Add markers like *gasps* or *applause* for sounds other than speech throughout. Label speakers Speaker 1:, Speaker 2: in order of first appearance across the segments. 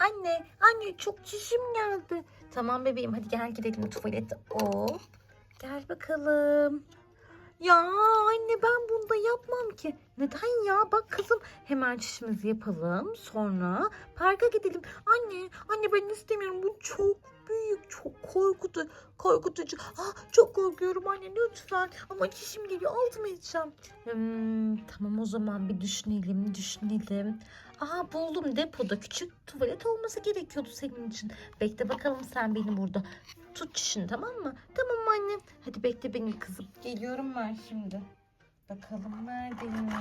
Speaker 1: Anne, anne çok çişim geldi. Tamam bebeğim hadi gel gidelim tuvalete. Hop. Gel bakalım. Ya anne ben bunda yapmam ki. Neden ya? Bak kızım hemen çişimizi yapalım. Sonra parka gidelim. Anne, anne ben istemiyorum. Bu çok büyük, çok korkutu, korkutucu. Ah, çok korkuyorum anne lütfen. Ama çişim geliyor altıma edeceğim. Hmm, tamam o zaman bir düşünelim, düşünelim. Aa buldum depoda küçük tuvalet olması gerekiyordu senin için. Bekle bakalım sen beni burada. Tut çişini tamam mı? Tamam anne. Hadi bekle beni kızım. Geliyorum ben şimdi. Bakalım neredeymiş.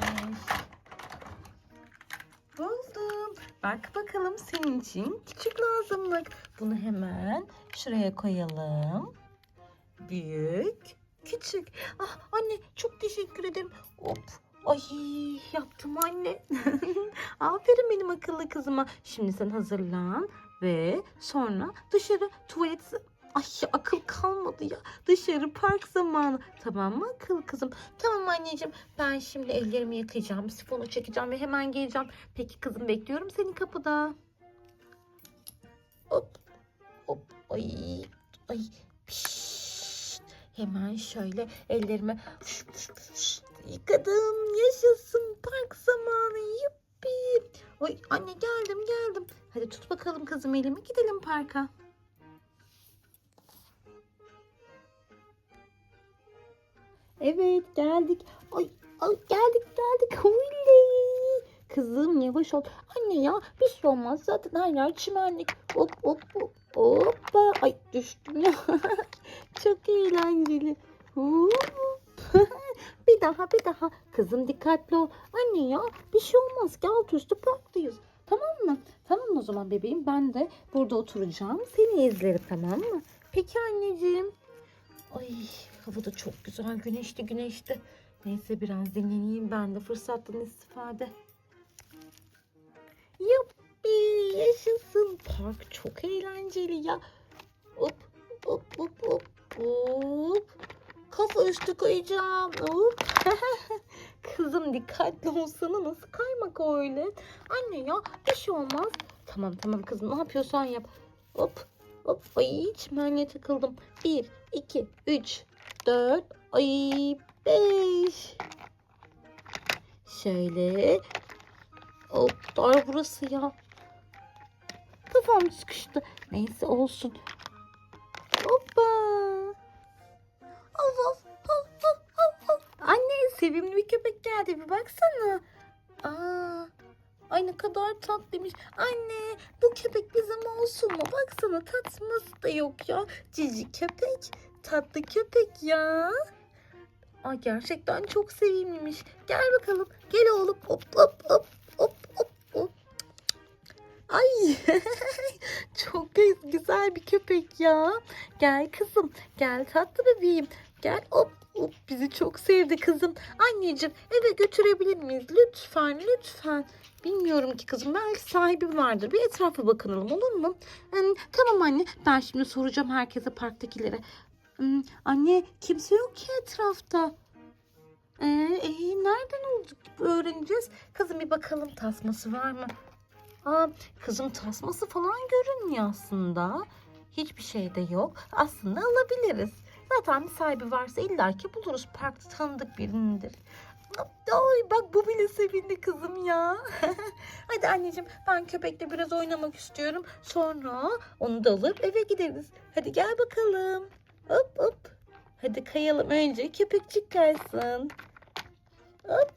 Speaker 1: Buldum. Bak bakalım senin için küçük lazımlık. Bunu hemen şuraya koyalım. Büyük, küçük. Ah anne çok teşekkür ederim. Hop. Ay yaptım anne. *laughs* Aferin benim akıllı kızıma. Şimdi sen hazırlan ve sonra dışarı tuvalet Ay akıl kalmadı ya. Dışarı park zamanı. Tamam mı akıl kızım? Tamam anneciğim. Ben şimdi ellerimi yıkayacağım. Sifonu çekeceğim ve hemen geleceğim. Peki kızım bekliyorum seni kapıda. Hop. Hop. Ay. Ay. Pişt. Hemen şöyle ellerimi yıkadım. Kızım elimi gidelim parka. Evet geldik. Ay, ay geldik geldik. Oley. Kızım yavaş ol. Anne ya bir şey olmaz. Zaten her yer çimenlik. Hop hop hop. Hoppa. Ay düştüm ya. *laughs* Çok eğlenceli. *laughs* Bir daha bir daha. Kızım dikkatli ol. Anne ya bir şey olmaz. Gel üstü parktayız. Zaman bebeğim. Ben de burada oturacağım. Seni izlerim tamam mı? Peki anneciğim. Ay hava da çok güzel. Güneşli güneşli. Neyse biraz dinleneyim ben de fırsattan istifade. Yuppi yaşasın. Park çok eğlenceli ya. Hop hop hop hop hop. Kafa üstü koyacağım. Hop. *laughs* Kızım dikkatli olsana nasıl kaymak öyle. Anne ya bir şey olmaz. Tamam tamam kızım ne yapıyorsan yap. Hop hop. Ay çimenliğe takıldım. Bir, iki, üç, dört, ay beş. Şöyle. Hop dar burası ya. Kafam sıkıştı. Neyse olsun. Hoppa. Of of of of of. Anne sevimli bir köpek geldi bir baksana. Aa, ay ne kadar tatlıymış. Anne bu köpek bizim olsun mu? Baksana tatması da yok ya. Cici köpek. Tatlı köpek ya. Ay gerçekten çok sevimliymiş. Gel bakalım. Gel oğlum. Hop hop hop hop hop hop. Ay *laughs* çok güzel bir köpek ya. Gel kızım. Gel tatlı bebeğim. Gel hop. Bizi çok sevdi kızım. Anneciğim eve götürebilir miyiz? Lütfen lütfen. Bilmiyorum ki kızım. Belki sahibi vardır. Bir etrafa bakınalım olur mu? Hmm, tamam anne. Ben şimdi soracağım herkese parktakilere. Hmm, anne kimse yok ki etrafta. Ee, e, nereden olduk öğreneceğiz? Kızım bir bakalım tasması var mı? Aa, kızım tasması falan görünmüyor aslında. Hiçbir şey de yok. Aslında alabiliriz. Zaten bir sahibi varsa illaki buluruz. Parkta tanıdık birinindir. Ay bak bu bile sevindi kızım ya. *laughs* Hadi anneciğim ben köpekle biraz oynamak istiyorum. Sonra onu da alıp eve gideriz. Hadi gel bakalım. Hop hop. Hadi kayalım. Önce köpekçik kaysın. Hop.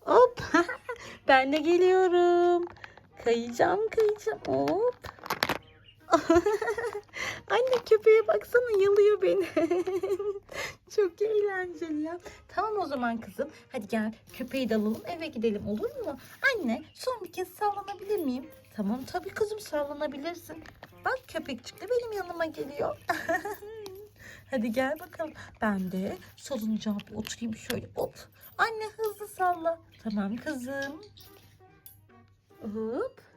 Speaker 1: Hop. *laughs* ben de geliyorum. Kayacağım kayacağım. Hop. *laughs* Anne köpeğe baksana yalıyor beni. *laughs* Çok eğlenceli ya. Tamam o zaman kızım. Hadi gel köpeği de alalım eve gidelim olur mu? Anne son bir kez sallanabilir miyim? Tamam tabii kızım sallanabilirsin. Bak köpekçik de benim yanıma geliyor. *laughs* Hadi gel bakalım. Ben de salıncağa bir oturayım şöyle. Hop. Anne hızlı salla. Tamam kızım. Hop.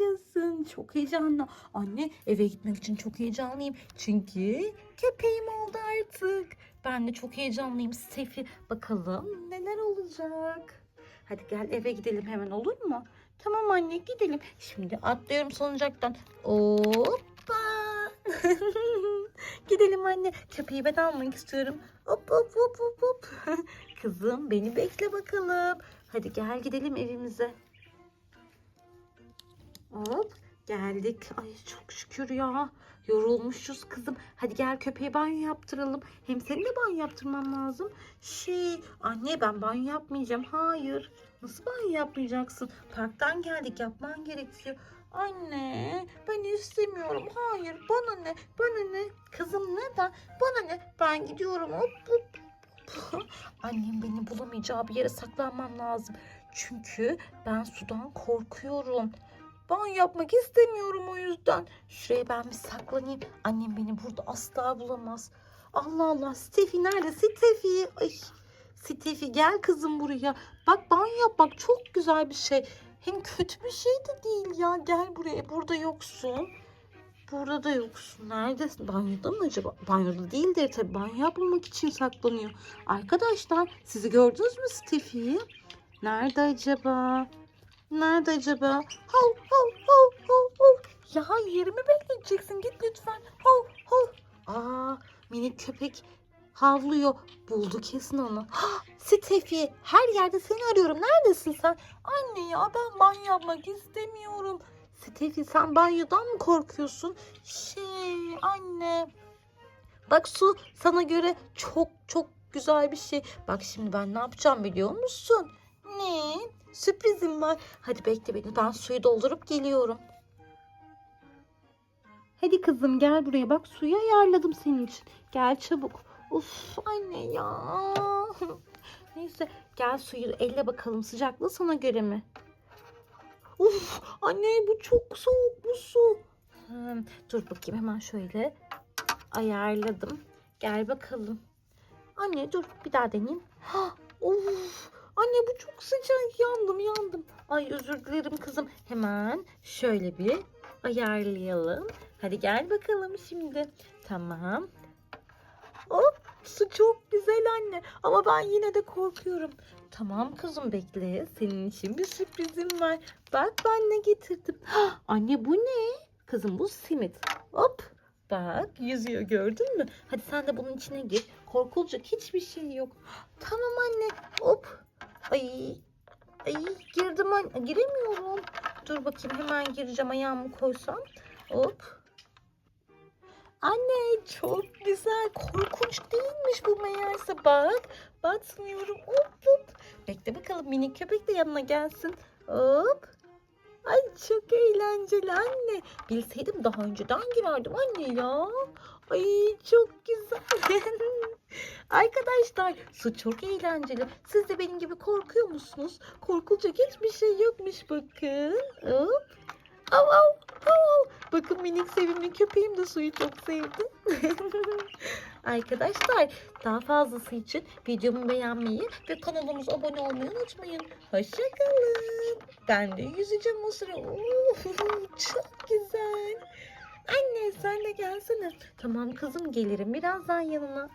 Speaker 1: Yaşasın. Çok heyecanlı. Anne eve gitmek için çok heyecanlıyım. Çünkü köpeğim oldu artık. Ben de çok heyecanlıyım. Sefi bakalım neler olacak. Hadi gel eve gidelim hemen olur mu? Tamam anne gidelim. Şimdi atlıyorum salıncaktan. Hoppa. *laughs* gidelim anne. Köpeği ben almak istiyorum. Hop hop hop hop hop. *laughs* Kızım beni bekle bakalım. Hadi gel gidelim evimize. Hop geldik. Ay çok şükür ya. Yorulmuşuz kızım. Hadi gel köpeğe banyo yaptıralım. Hem senin de banyo yaptırman lazım. Şey anne ben banyo yapmayacağım. Hayır. Nasıl banyo yapmayacaksın? Parktan geldik yapman gerekiyor. Anne ben istemiyorum. Hayır bana ne? Bana ne? Kızım neden? Bana ne? Ben gidiyorum. Hop, hop. Annem beni bulamayacağı bir yere saklanmam lazım. Çünkü ben sudan korkuyorum. Banyo yapmak istemiyorum o yüzden. Şuraya ben bir saklanayım. Annem beni burada asla bulamaz. Allah Allah Stefi nerede? Stefi. Ay. Stefi gel kızım buraya. Bak banyo yapmak çok güzel bir şey. Hem kötü bir şey de değil ya. Gel buraya. Burada yoksun. Burada da yoksun. Neredesin? Banyoda mı acaba? Banyoda değildir tabii. Banyo yapmamak için saklanıyor. Arkadaşlar sizi gördünüz mü Stefi'yi? Nerede acaba? Nerede acaba? Hav hav hav hav hav. Ya yerimi bekleyeceksin. Git lütfen. Hav hav. Aa minik köpek havlıyor. Buldu kesin onu. *gasps* Hah, Stefi her yerde seni arıyorum. Neredesin sen? Anne ya ben banyo yapmak istemiyorum. Stefi sen banyodan mı korkuyorsun? Şey anne. Bak su sana göre çok çok güzel bir şey. Bak şimdi ben ne yapacağım biliyor musun? Ne? Sürprizim var. Hadi bekle beni. Ben suyu doldurup geliyorum. Hadi kızım gel buraya. Bak suyu ayarladım senin için. Gel çabuk. Uf anne ya. *laughs* Neyse gel suyu elle bakalım. Sıcaklığı sana göre mi? Uf anne bu çok soğuk bu su. Hmm, dur bakayım hemen şöyle ayarladım. Gel bakalım. Anne dur bir daha deneyeyim. *gasps* Ha, of Anne bu çok sıcak. Yandım yandım. Ay özür dilerim kızım. Hemen şöyle bir ayarlayalım. Hadi gel bakalım şimdi. Tamam. Hop su çok güzel anne. Ama ben yine de korkuyorum. Tamam kızım bekle. Senin için bir sürprizim var. Bak ben ne getirdim. Hah, anne bu ne? Kızım bu simit. Hop. Bak yüzüyor gördün mü? Hadi sen de bunun içine gir. Korkulacak hiçbir şey yok. Tamam anne. Hop. Ay. Ay girdim. Giremiyorum. Dur bakayım hemen gireceğim ayağımı koysam. Hop. Anne çok güzel. Korkunç değilmiş bu meğerse. Bak. Batmıyorum. Hop hop. Bekle bakalım minik köpek de yanına gelsin. Hop. Ay çok eğlenceli anne. Bilseydim daha önceden girerdim anne ya. Ay çok güzel. *laughs* Arkadaşlar su çok eğlenceli. Siz de benim gibi korkuyor musunuz? Korkulacak hiçbir şey yokmuş bakın. Hop. Av av av. Bakın minik sevimli köpeğim de suyu çok sevdi. *laughs* Arkadaşlar daha fazlası için videomu beğenmeyi ve kanalımıza abone olmayı unutmayın. Hoşçakalın. Ben de yüzeceğim o sıra. Çok güzel. Anne sen de gelsene. Tamam kızım gelirim birazdan yanına.